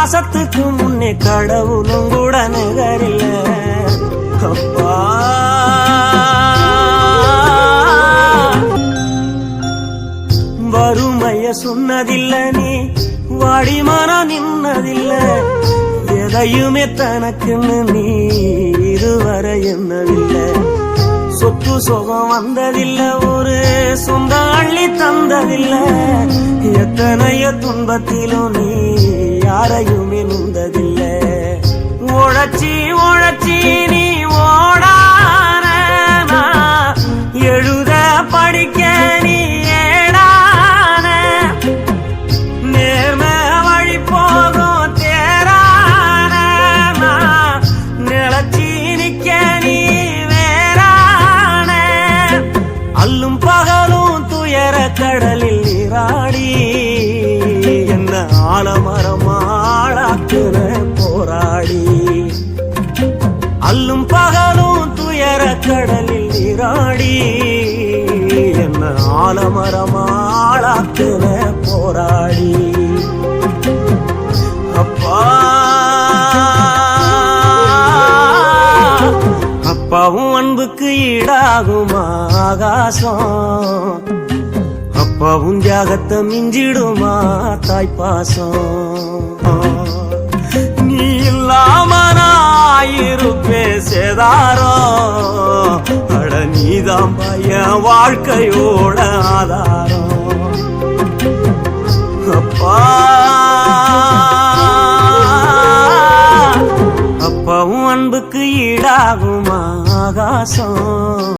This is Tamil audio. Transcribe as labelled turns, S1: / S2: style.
S1: பாசத்துக்கு முன்னே கடவுளும் கூட நகரில்ல அப்பா. வறுமைய சொன்னதில்ல நீ வாடி நின்னதில்ல. எதையுமே தனக்குன்னு நீ இதுவரை என்னவில்லை சொத்து சுகம் வந்ததில்ல ஒரு சொந்த அள்ளி தந்ததில்ல. எத்தனைய துன்பத்திலும் நீ எதையுமே நுந்ததில்லை உழைச்சி உழைச்சி நீ ஓடான எழுத படிக்க நீ ஏடான. நேர்ம வழி போகும் தேரான நிலச்சி நிக்க நீ வேறான. அல்லும் பகலும் துயர கடலில் நீராடி. என்ன ஆலமரமாளாக்குற அல்லும் பகலும் துயர கடலில் நீராடி என்ன ஆலமரமாளாத்தின போராடி. அப்பா அப்பாவும் அன்புக்கு ஈடாகும் ஆகாசம்? அப்பாவும் தியாகத்தை மிஞ்சிடுமா தாய்ப்பாசம்? நீ இல்லாம நான் இருப்பே சேதாரோ அட நீதான் பையன் வாழ்க்கையோட ஆதாரம் அப்பா. அப்பாவும் அன்புக்கு ஈடாகும் ஆகாசம்?